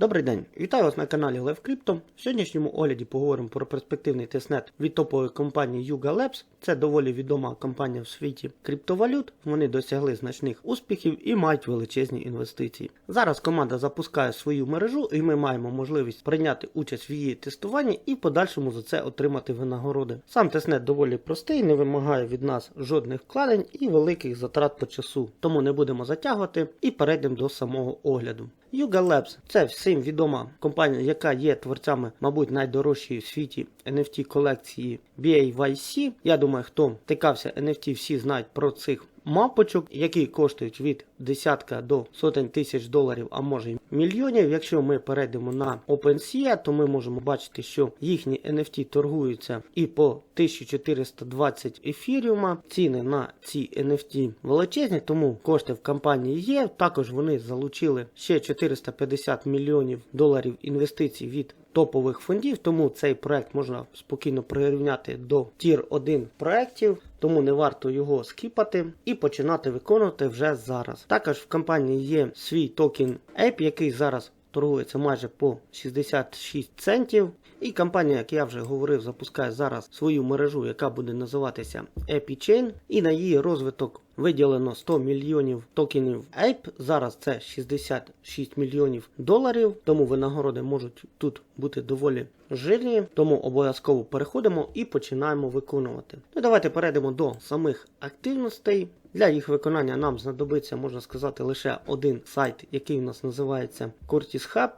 Добрий день, вітаю вас на каналі Live Crypto. В сьогоднішньому огляді поговоримо про перспективний тестнет від топової компанії Yuga Labs. Це доволі відома компанія в світі криптовалют. Вони досягли значних успіхів і мають величезні інвестиції. Зараз команда запускає свою мережу, і ми маємо можливість прийняти участь в її тестуванні і в подальшому за це отримати винагороди. Сам тестнет доволі простий, не вимагає від нас жодних вкладень і великих затрат по часу. Тому не будемо затягувати і перейдемо до самого огляду. Yuga Labs – це всім відома компанія, яка є творцями, мабуть, найдорожчої в світі NFT колекції BAYC. Я думаю, хто тикався NFT, всі знають про цих мапочок, які коштують від десятка до сотень тисяч доларів, а може й мільйонів. Якщо ми перейдемо на OpenSea, то ми можемо бачити, що їхні NFT торгуються і по 1420 ефіріума. Ціни на ці NFT величезні, тому кошти в компанії є. Також вони залучили ще 450 мільйонів доларів інвестицій від топових фондів, тому цей проект можна спокійно прирівняти до тір 1 проектів, тому не варто його скіпати і починати виконувати вже зараз. Також в компанії є свій токен Ape, який зараз торгується майже по 66 центів. І компанія, як я вже говорив, запускає зараз свою мережу, яка буде називатися EpiChain. І на її розвиток виділено 100 мільйонів токенів Ape. Зараз це 66 мільйонів доларів, тому винагороди можуть тут бути доволі жирні. Тому обов'язково переходимо і починаємо виконувати. Ну давайте перейдемо до самих активностей. Для їх виконання нам знадобиться, можна сказати, лише один сайт, який у нас називається Curtis Hub.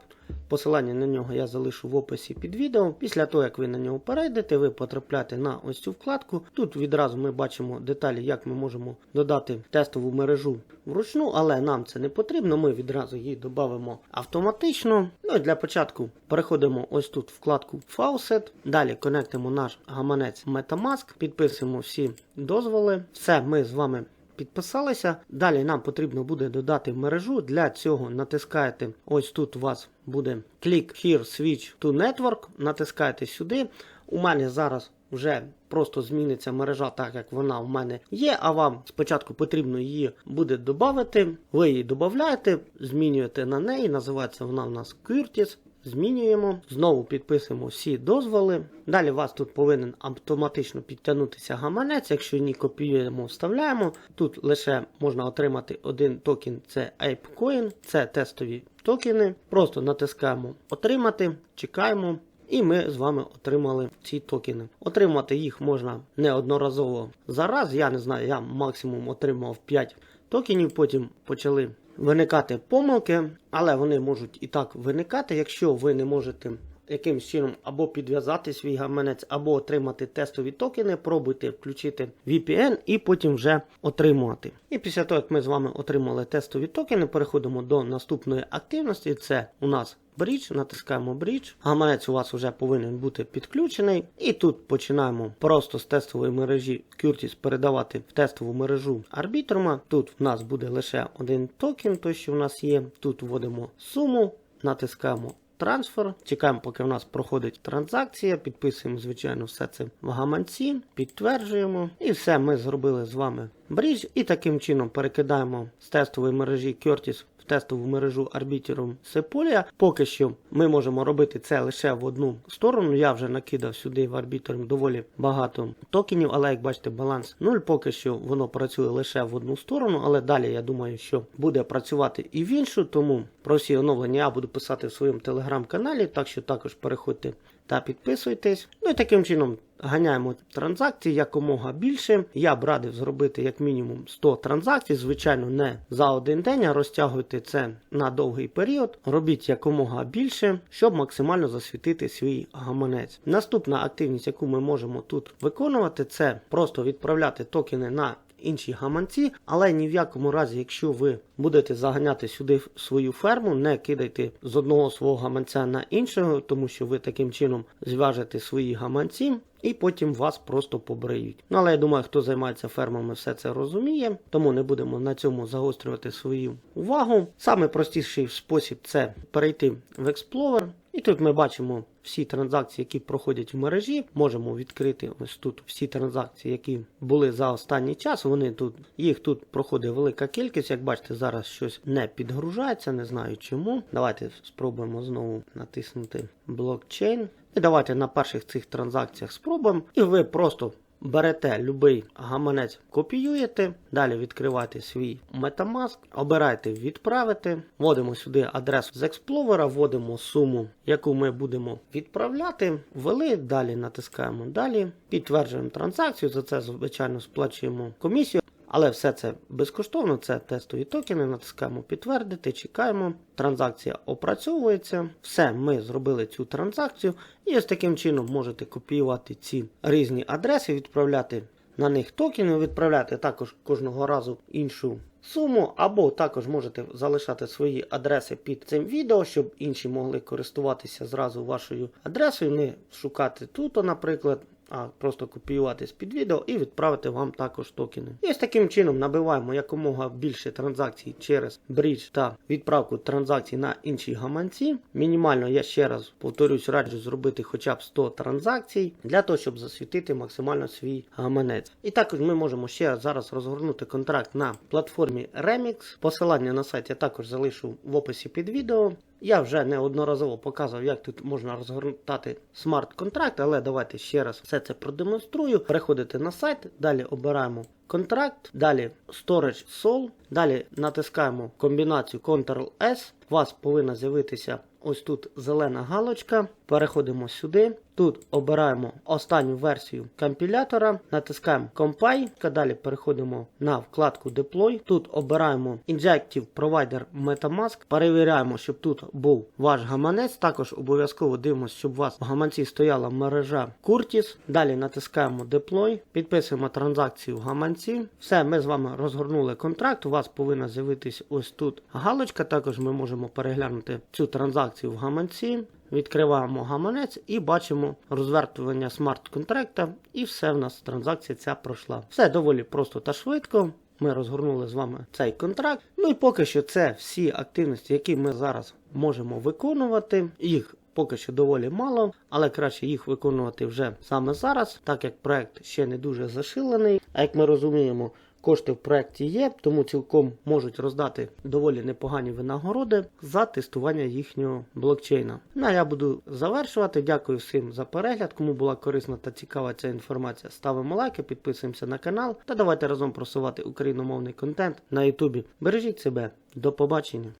Посилання на нього я залишу в описі під відео. Після того, як ви на нього перейдете, ви потрапляєте на ось цю вкладку. Тут відразу ми бачимо деталі, як ми можемо додати тестову мережу вручну, але нам це не потрібно. Ми відразу її додамо автоматично. Ну і для початку переходимо ось тут вкладку Faucet. Далі конектимо наш гаманець Metamask, підписуємо всі дозволи. Все, ми з вами. Підписалися. Далі нам потрібно буде додати мережу. Для цього натискаєте ось тут у вас буде Click Here Switch to Network. Натискаєте сюди. У мене зараз вже просто зміниться мережа, так як вона в мене є. А вам спочатку потрібно її буде додати. Ви її додаєте, змінюєте на неї. Називається вона у нас Curtis. Змінюємо, знову підписуємо всі дозволи. Далі у вас тут повинен автоматично підтягнутися гаманець. Якщо ні, копіюємо, вставляємо. Тут лише можна отримати один токен, це ApeCoin, це тестові токени. Просто натискаємо Отримати, чекаємо. І ми з вами отримали ці токени. Отримати їх можна неодноразово зараз. Я не знаю, я максимум отримав 5 токенів, потім почали виникати помилки, але вони можуть і так виникати, якщо ви не можете якимось чином або підв'язати свій гаманець, або отримати тестові токени, пробуйте включити VPN і потім вже отримувати. І після того, як ми з вами отримали тестові токени, переходимо до наступної активності. Це у нас Брідж, натискаємо Bridge. Гаманець у вас вже повинен бути підключений. І тут починаємо просто з тестової мережі Curtis передавати в тестову мережу арбітрума. Тут в нас буде лише один токен, той що в нас є. Тут вводимо суму, натискаємо трансфер. Чекаємо, поки в нас проходить транзакція. Підписуємо, звичайно, все це в гаманці, підтверджуємо. І все ми зробили з вами брідж. І таким чином перекидаємо з тестової мережі Curtis в тестову мережу арбітером Sepolia. Поки що ми можемо робити це лише в одну сторону. Я вже накидав сюди в арбітром доволі багато токенів, але як бачите, баланс 0. Поки що воно працює лише в одну сторону, але далі я думаю, що буде працювати і в іншу. Тому про всі оновлення я буду писати в своєму телеграм-каналі, так що також переходьте та підписуйтесь. Ну і таким чином ганяємо транзакції якомога більше. Я б радив зробити як мінімум 100 транзакцій. Звичайно, не за один день, а розтягуйте це на довгий період. Робіть якомога більше, щоб максимально засвітити свій гаманець. Наступна активність, яку ми можемо тут виконувати, це просто відправляти токени на інші гаманці, але ні в якому разі, якщо ви будете заганяти сюди свою ферму, не кидайте з одного свого гаманця на іншого, тому що ви таким чином зв'яжете свої гаманці. І потім вас просто побриють. Ну але я думаю, хто займається фермами, все це розуміє, тому не будемо на цьому загострювати свою увагу. Саме простіший спосіб це перейти в Explorer. І тут ми бачимо всі транзакції, які проходять в мережі. Можемо відкрити ось тут всі транзакції, які були за останній час. Вони тут їх тут проходить велика кількість. Як бачите, зараз щось не підгружається, не знаю чому. Давайте спробуємо знову натиснути блокчейн. І давайте на перших цих транзакціях спробуємо. І ви просто берете будь-який гаманець, копіюєте, далі відкриваєте свій Metamask, обираєте відправити, вводимо сюди адресу з Explorer, вводимо суму, яку ми будемо відправляти. Ввели, далі натискаємо далі, підтверджуємо транзакцію. За це, звичайно, сплачуємо комісію. Але все це безкоштовно, це тестові токени. Натискаємо підтвердити, чекаємо. Транзакція опрацьовується. Все, ми зробили цю транзакцію. І ось таким чином можете копіювати ці різні адреси, відправляти на них токени, відправляти також кожного разу іншу суму, або також можете залишати свої адреси під цим відео, щоб інші могли користуватися зразу вашою адресою, не шукати тут, наприклад. А просто копіювати з-під відео і відправити вам також токени. І ось таким чином набиваємо якомога більше транзакцій через брідж та відправку транзакцій на інші гаманці. Мінімально я ще раз повторюсь, раджу зробити хоча б 100 транзакцій для того, щоб засвітити максимально свій гаманець. І також ми можемо ще зараз розгорнути контракт на платформі Remix. Посилання на сайт я також залишу в описі під відео. Я вже неодноразово показував, як тут можна розгортати смарт-контракт, але давайте ще раз все це продемонструю. Переходите на сайт, далі обираємо контракт, далі Storage Sol, далі натискаємо комбінацію Ctrl-S. У вас повинна з'явитися ось тут зелена галочка. Переходимо сюди. Тут обираємо останню версію компілятора, натискаємо Compile, далі переходимо на вкладку Deploy. Тут обираємо Injective Provider Metamask, перевіряємо, щоб тут був ваш гаманець. Також обов'язково дивимося, щоб у вас в гаманці стояла мережа Curtis. Далі натискаємо Deploy, підписуємо транзакцію в гаманці. Все, ми з вами розгорнули контракт. У вас повинна з'явитись ось тут галочка. Також ми можемо переглянути цю транзакцію в гаманці. Відкриваємо гаманець і бачимо розвертування смарт-контракта, і все в нас транзакція ця пройшла. Все доволі просто та швидко. Ми розгорнули з вами цей контракт. Ну і поки що це всі активності, які ми зараз можемо виконувати. Їх поки що доволі мало, але краще їх виконувати вже саме зараз, так як проект ще не дуже зашилений. А як ми розуміємо, Кошти в проєкті є, тому цілком можуть роздати доволі непогані винагороди за тестування їхнього блокчейна. Ну а я буду завершувати. Дякую всім за перегляд. Кому була корисна та цікава ця інформація, ставимо лайки, підписуємося на канал та давайте разом просувати україномовний контент на Ютубі. Бережіть себе, до побачення.